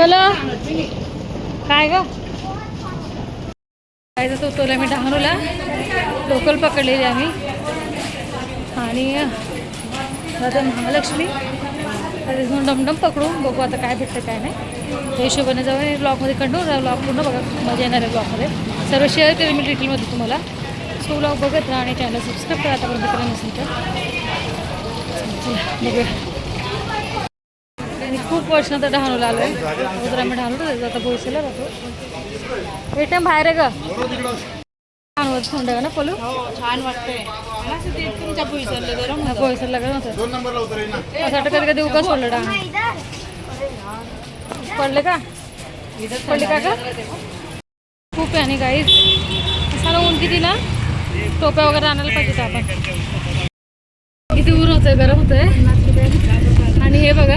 काय ग? काय जातो उतरला मी डहाणूला लोकल पकडलेली आम्ही. आणि आता महालक्ष्मी. तर तिथून डमडम पकडून बघू आता काय भेटतं काय नाही. त्या हिशोबाने जाऊन ब्लॉगमध्ये कंटिन्यू ब्लॉग पूर्ण बघा मजा येणार आहे ब्लॉगमध्ये सर्व शेअर केलं मी डिटेलमध्ये तुम्हाला. सो ब्लॉग बघत राहा आणि चॅनल सबस्क्राईब करा आतापर्यंत केलं नसेल तर बघूया. खूप वर्षानंतर डहाणूला आलो आहे अगोदर आम्ही डहाणू आता बोईसला राहतो. वेटम बाहेर आहे का डहाणूवर थंड आहे ना पोलू. छान वाटतंय. मला असं ते तुमच्या भुईसरला गरम होतं. नंबरला उतरेल ना. असं वाटतं कधी कधी उगाच सोडलं डहाणू पडले का? पडले का का खूप आहे आणि गाईज सारा ऊन किती ना? टोप्या वगैरे आणायला पाहिजे आपण. किती ऊन होतंय गरम होतंय. आणि हे बघा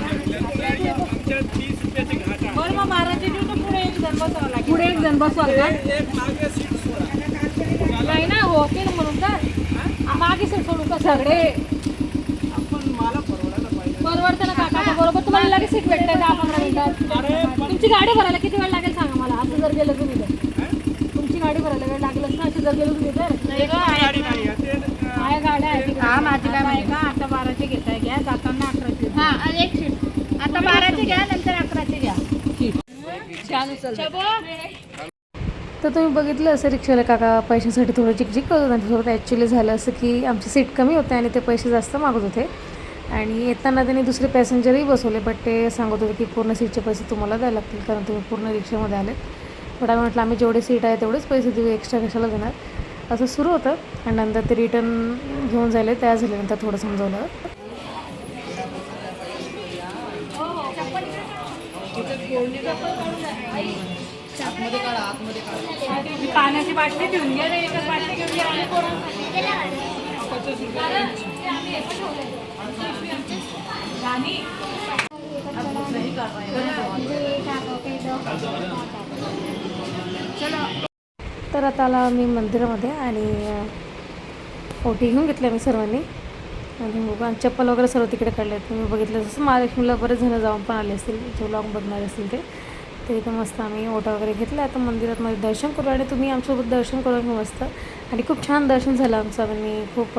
आमच्या तीस रुपयाचे घाट आहे. बरं मग महाराजची ड्युटी पुढे एक जण बसवावं लागेल. पुढे एक जण बसवाल का? नाही ना होते ना म्हणून तर. मागे सर सोडू का सगळे? पण मला परवडायला पाहिजे. परवडतं ना काका बरोबर तुम्हाला लगेच सीट भेटते दहा पंधरा मिनिटात. तुमची गाडी भरायला किती वेळ लागेल सांगा मला? असं जर गेलं तुम्ही तर. तुमची गाडी भरायला वेळ लागेलच ना अशी जर गेलो तुम्ही तर. नाही गं, आहे गाडी नाही आहे ते आहे गाड्या आहे. हा माझी काय माहिती का? आता बाराचे घेताय घ्या जाताना अकराचे. हा आणि एक सीट आता बाराची घ्या नंतर अकराची घ्या. छान उचल तर तुम्ही बघितलं असं रिक्षाला काका पैशासाठी थोडं चिकचिक करत होता थोडं ॲक्च्युली झालं असं की आमची सीट कमी होते आणि ते पैसे जास्त मागत होते. आणि येताना त्यांनी दुसरे पॅसेंजरही बसवले बट ते सांगत होते की पूर्ण सीटचे पैसे तुम्हाला द्यायला लागतील कारण तुम्ही पूर्ण रिक्षामध्ये आलेत. बट आम्ही म्हटलं आम्ही जेवढे सीट आहे तेवढेच पैसे देऊ एक्स्ट्रा कशाला देणार? असं सुरू होतं. आणि नंतर ते रिटर्न घेऊन जायला. तयार झाल्यानंतर थोडं समजवलं. पाण्याची बाटली घेऊन घ्या रे, एकच बाटली घेऊन घ्या आणि तर आता आला मी मंदिरामध्ये आणि ओटी घेऊन घेतल्या मी सर्वांनी. आणि मग चप्पल वगैरे सर्व तिकडे काढले. आहेत तुम्ही बघितलं जसं महालक्ष्मीला बरेच जण जाऊन पण आले असतील जे ब्लॉग बघणार असतील ते. ते इथं मस्त आम्ही ओटा वगैरे घेतला. आता मंदिरात मध्ये दर्शन करू आणि तुम्ही आमच्यासोबत दर्शन करून मस्त. आणि खूप छान दर्शन झालं आमचं. आणि खूप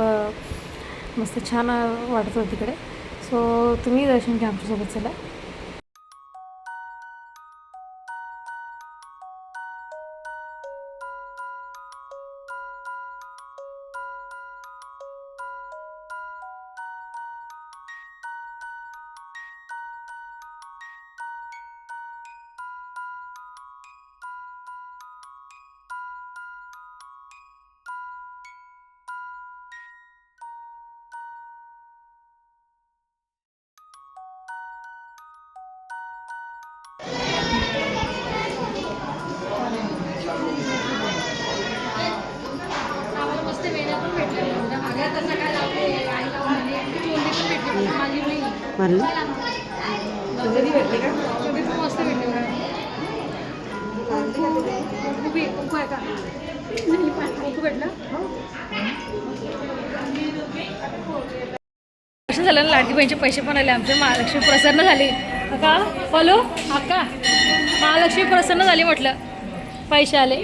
मस्त छान वाटत होतं तिकडे. सो तुम्ही दर्शन घ्या आमच्यासोबत चला. झालं ना लाडकी बहिणीचे पैसे पण आले आमचे. महालक्ष्मी प्रसन्न झाली. का हॅलो अक्का महालक्ष्मी प्रसन्न झाली म्हटलं. पैसे आले.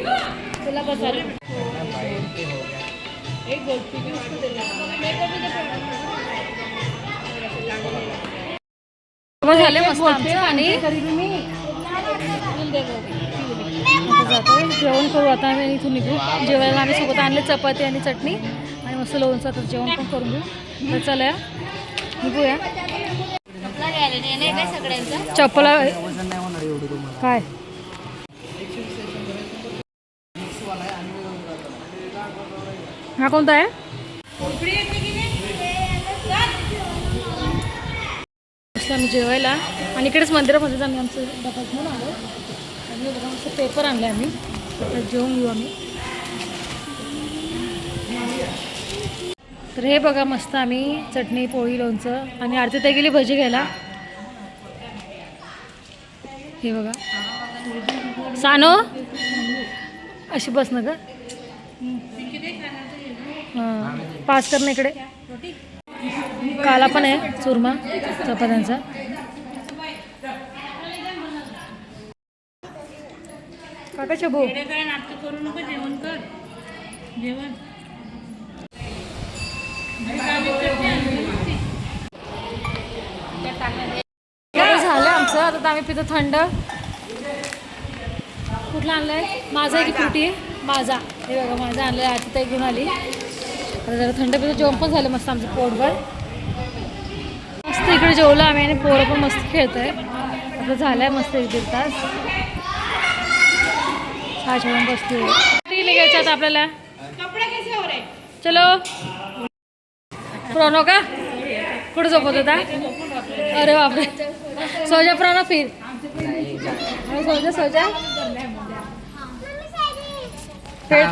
तुला आले मग झाले मस्त आमचं आणि जेवण करू आता आम्ही इथून निघू. जेवायला आम्ही सोबत आणले चपाती आणि चटणी. आणि मस्त लोणचं आता जेवण पण करून घेऊ. तर चला निघूया. चप्पला वजन एवढं तुम्हाला? काय? हा कोणता आहे? आम्ही जेवायला. आणि इकडेच मंदिरामध्येच आम्ही आमचं डबा घेऊन आलो. आणि आमचं पेपर आणले आम्ही. जेवून घेऊ आम्ही. तर हे बघा मस्त आम्ही चटणी पोळी लोणचं आणि आरती गेली भजी घ्यायला. हे बघा. सानो? अशी बस ना ग. पास कर ना इकडे. काला पण आहे चुरमा चपात्यांचा. काका शबू करू नको जेवण कर. जेवण. झालं आता तर आम्ही पितो थंड. कुठलं आणलंय? माझा आहे की फ्रुटी. माझा. हे बघा माझा आणलंय आरती ताई घेऊन आली. आता जरा थंड पितो जेवण पण झालं मस्त आमचं पोटभर. मस्त इकडे जेवलं आम्ही आणि पोरं पण मस्त खेळत आहे आता झालंय मस्त एक दीड तास. हा जेवण बसतोय किती निघायचं आता आपल्याला. चलो. प्रोनो का? कुठं झोपत होता? अरे बापरे. सोजा प्रोनो फिर। अरे सोजा सोजा। फिर।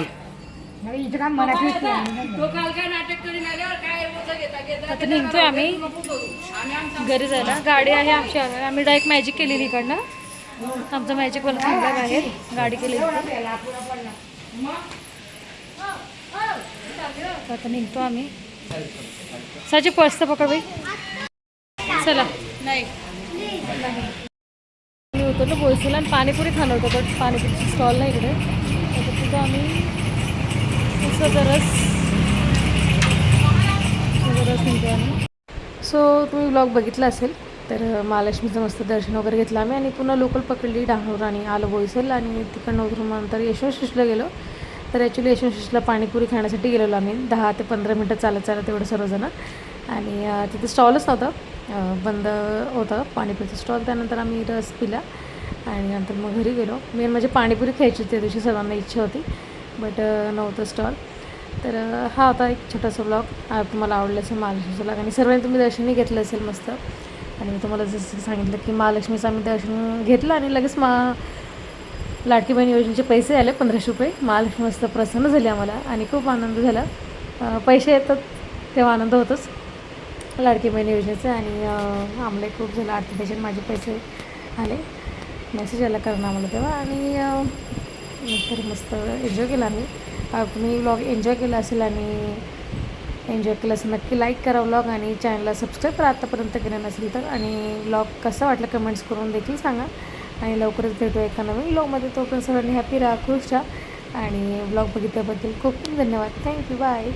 आता निघतोय आम्ही. घरी जायला. गाडी आहे आमची आहे. आम्ही डायरेक्ट मॅजिक केलेली इकडनं. आमचं मॅजिक वाला थांबला बाहेर गाडी केलेली आता निघतो आम्ही. साची पर्स तर पकड बाई. चला. मी उतरलो बोईसूला आणि पाणीपुरी खाणं होतं बट पाणीपुरीची स्टॉल नाही इकडे. तर तिथं आम्ही उसाचा रस उसाचा रस निघतो आम्ही. सो तुम्ही ब्लॉग बघितला असेल तर महालक्ष्मीचं मस्त दर्शन वगैरे घेतलं आम्ही आणि पुन्हा लोकल पकडली डहाणूर आणि आलो बोईसर आणि तिकडनं उतरून नंतर यशवंशिषला गेलो. तर ॲक्च्युली यशवंशिषला पाणीपुरी खाण्यासाठी गेलेलो आम्ही. दहा ते पंधरा मिनटं चालत चालत तेवढं सर्वजण. आणि तिथे स्टॉलच नव्हतं. बंद होतं पाणीपुरीचं स्टॉल. त्यानंतर आम्ही रस पिला आणि नंतर मग घरी गेलो. मेन म्हणजे पाणीपुरी खायची त्या दिवशी सर्वांना इच्छा होती बट नव्हतं स्टॉल. तर हा होता एक छोटासा ब्लॉग तुम्हाला आवडला असेल महालक्ष्मीचा ब्लॉग आणि सर्वांनी तुम्ही दर्शनही घेतलं असेल मस्त. आणि मी तुम्हाला जसं सांगितलं की महालक्ष्मीचं आम्ही दर्शन घेतलं आणि लगेच मा लाडकी बहीण योजनेचे पैसे आले पंधराशे रुपये. महालक्ष्मी मस्त प्रसन्न झाली आम्हाला आणि खूप आनंद झाला. पैसे येतात तेव्हा आनंद होतोच. लाडकी बहीण योजनेचं आणि आम्हाला खूप झालं आठ त्याच्यात माझे पैसे आले. मेसेज आला कारण आम्हाला तेव्हा आणि अं, नंतर मस्त एन्जॉय केला आम्ही. तुम्ही व्लॉग एन्जॉय केला असेल आणि एन्जॉय केलं असेल नक्की लाईक करा व्लॉग आणि चॅनलला सबस्क्राईब करा आत्तापर्यंत केलं नसेल तर. आणि व्लॉग कसा वाटला कमेंट्स करून देखील सांगा. आणि लवकरच भेटू एका नवीन व्लॉगमध्ये तोपर्यंत सगळ्यांनी हॅपी राहा खुश राहा. आणि ब्लॉग बघितल्याबद्दल खूप खूप धन्यवाद. Thank you bye